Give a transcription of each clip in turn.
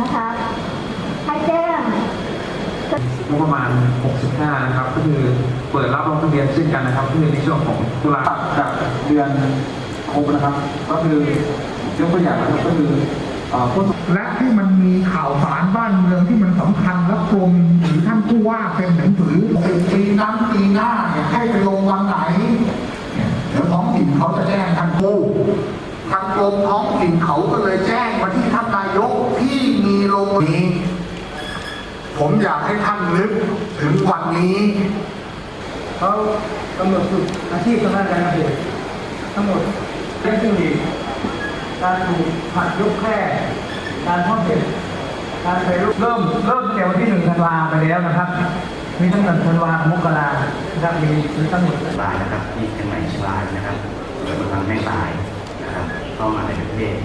นะคะให้แจ้งงบประมาณ 65 นะครับ ก็คือเปิดรับลงทะเบียนเช่นกันนะครับก็คือในช่วงของตุลาจากเดือนครบนะครับ ก็คือยกตัวอย่างนะครับก็คือเอ่อผู้และที่มันมีข่าวสารบ้านเมืองที่มันสำคัญและกรมหรือท่านผู้ว่าเป็นหนังสือปีนั้นปีหน้าเนี่ยให้ไปลงวันไหนเนี่ยเดี๋ยวท้องถิ่นเขาจะแจ้งทางผู้ทางกรมท้องถิ่นเขาก็เลยแจ้งมาที่ท่านนาย ให้ท่านนึกถึงวันนี้เขากำหนดจุดอาชีพทางด้านการเกษตรทั้งหมดเรื่องซึ่งดีการปลูกผักยกแคร่การพาะเห็ดการไปรูปเริ่มเริ่มตั้งแต่วันที่หนึ่งธันวาไปแล้วนะครับ มีตั้งแต่ธันวามกรานะครับมีมีทั้งหมดบายนะครับที่เชียงใหม่เชียงรายนะครับเกิดมาทางแม่สายนะครับเข้ามาในประเทศ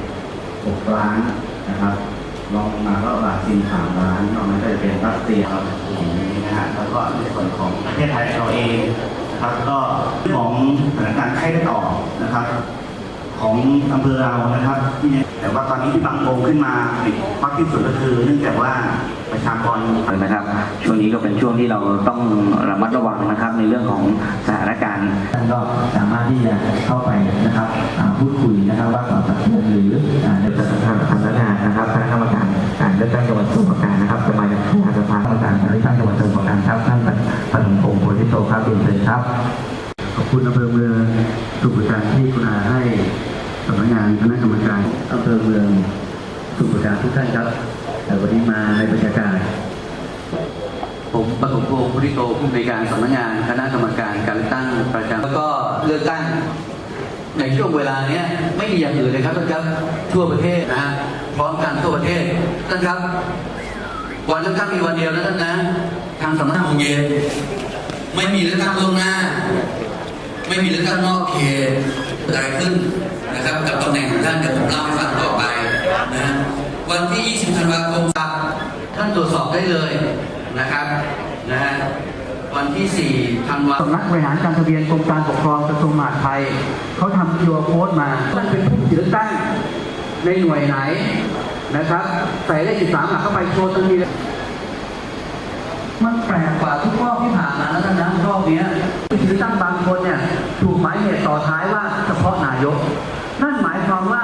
6ล้านนะครับ ลองมาก็บราซิลสามล้านนอกนั้นก็จะเป็นรัสเซียครับอย่างนี้นะฮะแล้วก็ในส่วนของประเทศไทยเราเองนะครับก็เรื่องของสถานการณ์ไข้เลือดออกนะครับ ของอำเภอเรานะครับที่เนี่ยแต่ว่าตอนนี้ที่บางโพงขึ้นมาติดมากที่สุดก็คือ เนื่องจากว่าประชากรนะครับ ช่วงนี้ก็เป็นช่วงที่เราต้องระมัดระวังนะครับ ในเรื่องของสถานการณ์ท่านก็สามารถที่จะเข้าไปนะครับอ่าพูดคุยนะครับว่าต่อจากเพื่อนหรืออ่าในจะ ครับ ขอบคุณอำเภอเมืองสมุทรปราการที่กรุณาให้สำนักงานคณะกรรมการอำเภอเมืองสมุทรปราการทุกท่านครับแต่วันนี้มาในบรรยากาศผมปฐมพงศ์พุทธิโตผู้อำนวยการสำนักงานคณะกรรมการการเลือกตั้งประจำแล้วก็เลือกตั้งในช่วงเวลาเนี้ยไม่มีอย่างอื่นเลยครับท่านครับทั่วประเทศนะฮะพร้อมกันทั่วประเทศท่านครับวันเลือกตั้งมีวันเดียวนะท่านนะ ทางสำนักงานเย็น ไม่มีเลือกตั้งล่วงหน้า ไม่มีเลือกตั้งนอกเขตอะไรขึ้นนะครับ กับตำแหน่งของท่านเดี๋ยวผมเล่าให้ฟังต่อไปนะวันที่ 20 ธันวาคมท่านตรวจสอบได้เลยนะครับนะฮะวันที่ 4 ธันวาสำนักบริหารการทะเบียนกรมการปกครองกระทรวงมหาดไทยเขาทำคิวโค้ดมาท่านเป็นผู้เลือกตั้งในหน่วยไหนนะครับ ใส่เลข13หลักเข้าไปโชว์ทันทีเลยมันแปลกกว่าทุกรอบที่ผ่านมา แล้วนะรอบเนี้ยผู้ถือตั้งบางคนเนี่ยถูกหมายเหตุต่อท้ายว่าเฉพาะนายก นั่นหมายความว่า